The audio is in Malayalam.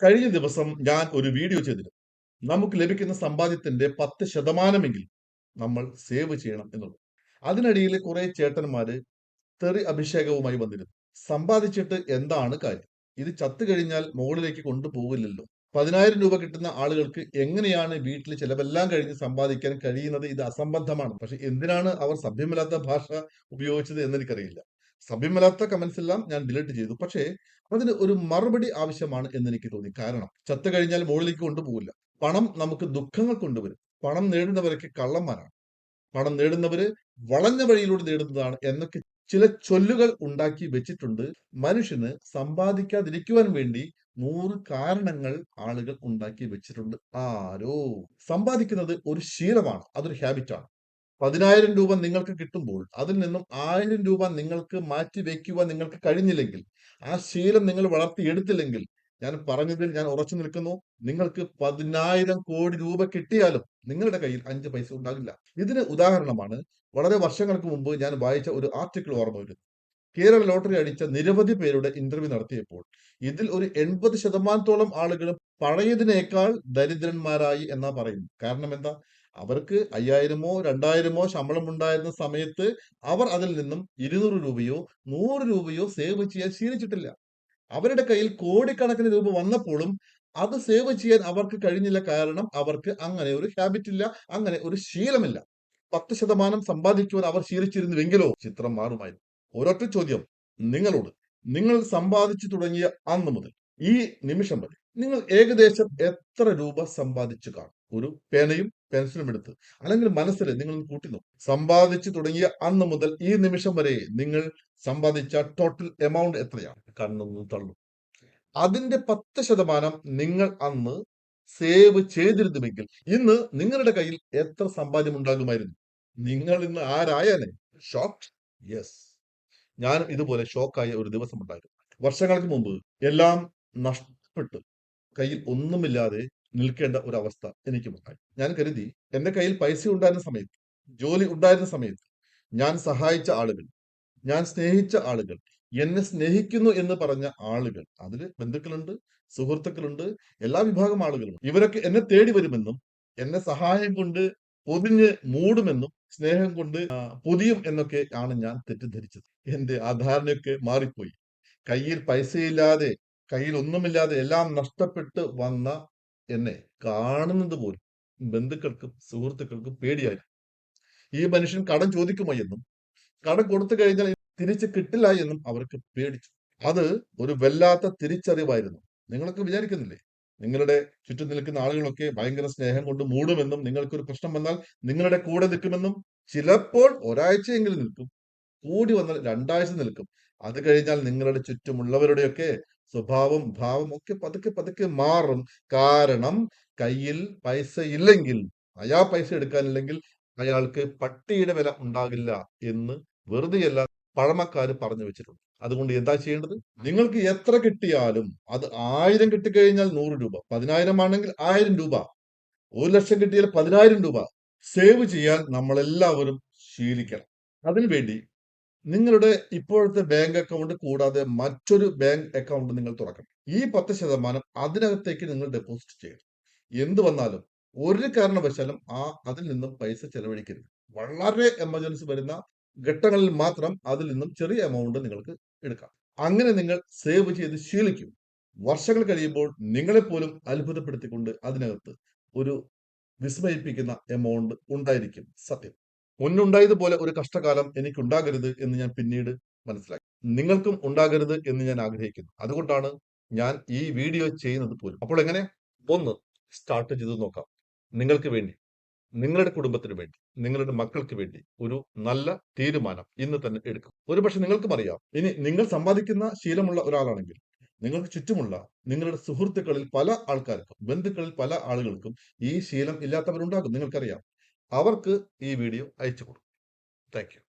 കഴിഞ്ഞ ദിവസം ഞാൻ ഒരു വീഡിയോ ചെയ്തിരുന്നു. നമുക്ക് ലഭിക്കുന്ന സമ്പാദ്യത്തിന്റെ പത്ത് ശതമാനമെങ്കിലും നമ്മൾ സേവ് ചെയ്യണം എന്നുള്ളത്. അതിനിടയിൽ കുറെ ചേട്ടന്മാര് തെറി അഭിഷേകവുമായി വന്നിരുന്നു. സമ്പാദിച്ചിട്ട് എന്താണ് കാര്യം? ഇത് ചത്തു കഴിഞ്ഞാൽ മുകളിലേക്ക് കൊണ്ടുപോകില്ലല്ലോ. പതിനായിരം രൂപ കിട്ടുന്ന ആളുകൾക്ക് എങ്ങനെയാണ് വീട്ടിൽ ചിലവെല്ലാം കഴിഞ്ഞ് സമ്പാദിക്കാൻ കഴിയുന്നത്? ഇത് അസംബന്ധമാണ്. പക്ഷെ എന്തിനാണ് അവർ സഭ്യമല്ലാത്ത ഭാഷ ഉപയോഗിച്ചത് എന്ന് എനിക്കറിയില്ല. സഭ്യമല്ലാത്ത കമന്റ്സ് എല്ലാം ഞാൻ ഡിലീറ്റ് ചെയ്തു. പക്ഷേ അതിന് ഒരു മറുപടി ആവശ്യമാണ് എന്ന് എനിക്ക് തോന്നി. കാരണം ചത്തു കഴിഞ്ഞാൽ മുകളിലേക്ക് കൊണ്ടുപോകില്ല. പണം നമുക്ക് ദുഃഖങ്ങൾ കൊണ്ടുവരും. പണം നേടുന്നവരൊക്കെ കള്ളന്മാരാണ്. പണം നേടുന്നവര് വളഞ്ഞ വഴിയിലൂടെ നേടുന്നതാണ് എന്നൊക്കെ ചില ചൊല്ലുകൾ ഉണ്ടാക്കി വെച്ചിട്ടുണ്ട്. മനുഷ്യന് സമ്പാദിക്കാതിരിക്കുവാൻ വേണ്ടി നൂറ് കാരണങ്ങൾ ആളുകൾ ഉണ്ടാക്കി വെച്ചിട്ടുണ്ട്. ആരോ. സമ്പാദിക്കുന്നത് ഒരു ശീലമാണ്. അതൊരു ഹാബിറ്റാണ് പതിനായിരം രൂപ നിങ്ങൾക്ക് കിട്ടുമ്പോൾ അതിൽ നിന്നും ആയിരം രൂപ നിങ്ങൾക്ക് മാറ്റി വയ്ക്കുവാൻ നിങ്ങൾക്ക് കഴിഞ്ഞില്ലെങ്കിൽ ആ ശീലം നിങ്ങൾ വളർത്തിയെടുത്തില്ലെങ്കിൽ ഞാൻ പറഞ്ഞതിൽ ഞാൻ ഉറച്ചു നിൽക്കുന്നു. നിങ്ങൾക്ക് പതിനായിരം കോടി രൂപ കിട്ടിയാലും നിങ്ങളുടെ കയ്യിൽ അഞ്ച് പൈസ ഉണ്ടാകില്ല. ഇതിന് ഉദാഹരണമാണ് വളരെ വർഷങ്ങൾക്ക് മുമ്പ് ഞാൻ വായിച്ച ഒരു ആർട്ടിക്കിൾ ഓർമ്മ വരുന്നു. കേരള ലോട്ടറി അടിച്ച നിരവധി പേരുടെ ഇന്റർവ്യൂ നടത്തിയപ്പോൾ ഇതിൽ ഒരു എൺപത് ശതമാനത്തോളം ആളുകളും പഴയതിനേക്കാൾ ദരിദ്രന്മാരായി എന്നാ പറയുന്നു. കാരണം എന്താ? അവർക്ക് അയ്യായിരമോ രണ്ടായിരമോ ശമ്പളം ഉണ്ടായിരുന്ന സമയത്ത് അവർ അതിൽ നിന്നും ഇരുന്നൂറ് രൂപയോ നൂറ് രൂപയോ സേവ് ചെയ്യാൻ ശീലിച്ചിട്ടില്ല. അവരുടെ കയ്യിൽ കോടിക്കണക്കിന് രൂപ വന്നപ്പോഴും അത് സേവ് ചെയ്യാൻ അവർക്ക് കഴിഞ്ഞില്ല കാരണം അവർക്ക് അങ്ങനെ ഒരു ഹാബിറ്റ് ഇല്ല അങ്ങനെ ഒരു ശീലമില്ല. പത്ത് ശതമാനം സമ്പാദിക്കുവാൻ അവർ ശീലിച്ചിരുന്നുവെങ്കിലോ? ചിത്രം മാറുമായിരുന്നു. ഒരൊറ്റ ചോദ്യം നിങ്ങളോട്. നിങ്ങൾ സമ്പാദിച്ചു തുടങ്ങിയ അന്ന് മുതൽ ഈ നിമിഷം വരെ നിങ്ങൾ ഏകദേശം എത്ര രൂപ സമ്പാദിച്ചു കാണും? ഒരു പേനയും പെൻസിലും എടുത്ത്. അല്ലെങ്കിൽ മനസ്സിൽ നിങ്ങൾ കൂട്ടി നോക്കും സമ്പാദിച്ചു തുടങ്ങിയ അന്ന് മുതൽ ഈ നിമിഷം വരെ നിങ്ങൾ സമ്പാദിച്ച ടോട്ടൽ എമൗണ്ട് എത്രയാണ്? കണ്ണൊന്ന് തള്ളും. അതിന്റെ പത്ത് ശതമാനം നിങ്ങൾ അന്ന് സേവ് ചെയ്തിരുന്നുവെങ്കിൽ ഇന്ന് നിങ്ങളുടെ കയ്യിൽ എത്ര സമ്പാദ്യം ഉണ്ടാകുമായിരുന്നു? നിങ്ങൾ ഇന്ന് ആരായനെ? ഷോക്ക് യെസ് ഞാൻ ഇതുപോലെ ഷോക്കായ ഒരു ദിവസം ഉണ്ടായിരുന്നു. വർഷങ്ങൾക്ക് മുമ്പ് എല്ലാം നഷ്ടപ്പെട്ടു. കയ്യിൽ ഒന്നുമില്ലാതെ നിൽക്കേണ്ട ഒരു അവസ്ഥ എനിക്കുമുണ്ടായി ഞാൻ കരുതി എന്റെ കയ്യിൽ പൈസ ഉണ്ടായിരുന്ന സമയത്ത് ജോലി ഉണ്ടായിരുന്ന സമയത്ത് ഞാൻ സഹായിച്ച ആളുകൾ ഞാൻ സ്നേഹിച്ച ആളുകൾ എന്നെ സ്നേഹിക്കുന്നു എന്ന് പറഞ്ഞ ആളുകൾ അതിൽ ബന്ധുക്കളുണ്ട് സുഹൃത്തുക്കളുണ്ട് എല്ലാ വിഭാഗം ആളുകളും ഇവരൊക്കെ എന്നെ തേടി വരുമെന്നും എന്നെ സഹായം കൊണ്ട് പൊതിഞ്ഞ് മൂടുമെന്നും സ്നേഹം കൊണ്ട് പൊതിയും എന്നൊക്കെ ആണ് ഞാൻ തെറ്റിദ്ധരിച്ചത്. എന്റെ ആ ധാരണയൊക്കെ മാറിപ്പോയി. കയ്യിൽ പൈസയില്ലാതെ കയ്യിൽ ഒന്നുമില്ലാതെ എല്ലാം നഷ്ടപ്പെട്ട് വന്ന എന്നെ കാണുന്നത് പോലും ബന്ധുക്കൾക്കും സുഹൃത്തുക്കൾക്കും പേടിയായി. ഈ മനുഷ്യൻ കടം ചോദിക്കുമോ എന്നും കടം കൊടുത്തു കഴിഞ്ഞാൽ തിരിച്ചു കിട്ടില്ല എന്നും അവർക്ക് പേടിച്ചു. അത് ഒരു വല്ലാത്ത തിരിച്ചറിവായിരുന്നു. നിങ്ങളൊക്കെ വിചാരിക്കുന്നില്ലേ? നിങ്ങളുടെ ചുറ്റും നിൽക്കുന്ന ആളുകളൊക്കെ ഭയങ്കര സ്നേഹം കൊണ്ട് മൂടുമെന്നും നിങ്ങൾക്കൊരു പ്രശ്നം വന്നാൽ നിങ്ങളുടെ കൂടെ നിൽക്കുമെന്നും ചിലപ്പോൾ ഒരാഴ്ചയെങ്കിലും നിൽക്കും. കൂടി വന്നാൽ രണ്ടാഴ്ച നിൽക്കും. അത് കഴിഞ്ഞാൽ നിങ്ങളുടെ ചുറ്റുമുള്ളവരുടെയൊക്കെ സ്വഭാവം ഭാവം ഒക്കെ പതുക്കെ പതുക്കെ മാറും. കാരണം കയ്യിൽ പൈസ ഇല്ലെങ്കിൽ അയാ പൈസ എടുക്കാനില്ലെങ്കിൽ അയാൾക്ക് പട്ടിയുടെ വില ഉണ്ടാകില്ല എന്ന് വെറുതെയല്ല പഴമക്കാർ പറഞ്ഞു വെച്ചിട്ടുണ്ട്. അതുകൊണ്ട് എന്താ ചെയ്യേണ്ടത്? നിങ്ങൾക്ക് എത്ര കിട്ടിയാലും അത് ആയിരം കിട്ടിക്കഴിഞ്ഞാൽ നൂറ് രൂപ പതിനായിരം ആണെങ്കിൽ ആയിരം രൂപ ഒരു ലക്ഷം കിട്ടിയാൽ പതിനായിരം രൂപ. സേവ് ചെയ്യാൻ നമ്മളെല്ലാവരും ശീലിക്കണം. അതിനുവേണ്ടി നിങ്ങളുടെ ഇപ്പോഴത്തെ ബാങ്ക് അക്കൗണ്ട് കൂടാതെ മറ്റൊരു ബാങ്ക് അക്കൗണ്ട് നിങ്ങൾ തുറക്കണം. ഈ പത്ത് ശതമാനം അതിനകത്തേക്ക് നിങ്ങൾ ഡെപ്പോസിറ്റ് ചെയ്യണം. എന്ത് വന്നാലും ഒരു കാരണവശാലും ആ അതിൽ നിന്നും പൈസ ചെലവഴിക്കരുത്. വളരെ എമർജൻസി വരുന്ന ഘട്ടങ്ങളിൽ മാത്രം അതിൽ നിന്നും ചെറിയ എമൗണ്ട് നിങ്ങൾക്ക് എടുക്കാം. അങ്ങനെ നിങ്ങൾ സേവ് ചെയ്ത് ശീലിക്കും. വർഷങ്ങൾ കഴിയുമ്പോൾ നിങ്ങളെ പോലും അത്ഭുതപ്പെടുത്തിക്കൊണ്ട് അതിനകത്ത് ഒരു വിസ്മയിപ്പിക്കുന്ന എമൗണ്ട് ഉണ്ടായിരിക്കും. സത്യം. മുന്നുണ്ടായതുപോലെ ഒരു കഷ്ടകാലം എനിക്കുണ്ടാകരുത് എന്ന് ഞാൻ പിന്നീട് മനസ്സിലാക്കി. നിങ്ങൾക്കും ഉണ്ടാകരുത് എന്ന് ഞാൻ ആഗ്രഹിക്കുന്നു. അതുകൊണ്ടാണ് ഞാൻ ഈ വീഡിയോ ചെയ്യുന്നത് പോലും. അപ്പോൾ എങ്ങനെ? ഒന്ന് സ്റ്റാർട്ട് ചെയ്ത് നോക്കാം. നിങ്ങൾക്ക് വേണ്ടി നിങ്ങളുടെ കുടുംബത്തിന് വേണ്ടി നിങ്ങളുടെ മക്കൾക്ക് വേണ്ടി ഒരു നല്ല തീരുമാനം ഇന്ന് തന്നെ എടുക്കും. ഒരുപക്ഷെ നിങ്ങൾക്കും അറിയാം. ഇനി നിങ്ങൾ സമ്പാദിക്കുന്ന ശീലമുള്ള ഒരാളാണെങ്കിൽ നിങ്ങൾക്ക് ചുറ്റുമുള്ള നിങ്ങളുടെ സുഹൃത്തുക്കളിൽ പല ആൾക്കാർക്കും ബന്ധുക്കളിൽ പല ആളുകൾക്കും ഈ ശീലം ഇല്ലാത്തവരുണ്ടാകും. നിങ്ങൾക്കറിയാം. അവർക്ക് ഈ വീഡിയോ അയച്ചു കൊടുക്കും. താങ്ക്